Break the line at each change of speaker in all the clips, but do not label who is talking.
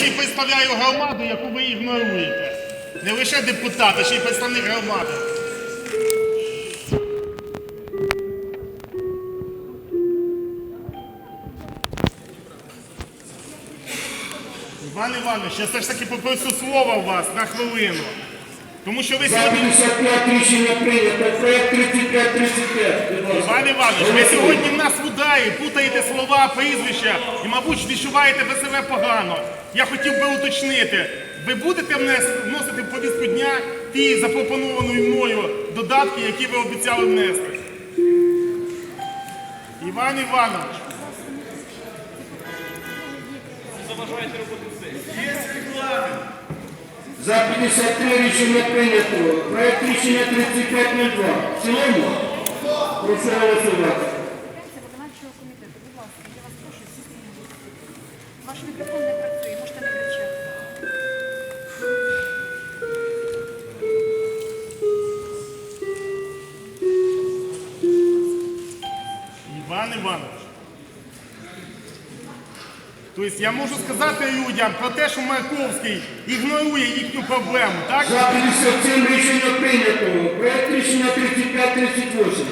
ще й представляю громаду, яку ви ігноруєте. Не лише депутат, а ще й представник громади. Іван Іванович, я все ж таки попросив слова у вас на хвилину. Тому що ви сьогодні.
55 рішення прийнято. Проект 3535. Будь ласка.
Іван Іванович, ви сьогодні в нас в путаєте слова, прізвища і, мабуть, відчуваєте ви себе погано. Я хотів би уточнити, ви будете вносити в повістку дня ті запропоновані мною додатки, які ви обіцяли внести? Іван Іванович.
За 53 рішення прийнято. Проект рішення 3502. В цілому? Прошу голосувати.
Ваш мікрофон не працює, можете не кричати.
Іван Іванович. Тобто я можу сказати людям про те, що Марковський ігнорує їхню проблему, так?
За 57 рішення прийнято. Проект рішення 3538.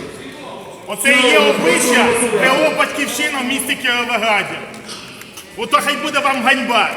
Оце і є обличчя ПО «Батьківщина» в місті Кіровограді. Ото хай буде вам ганьба.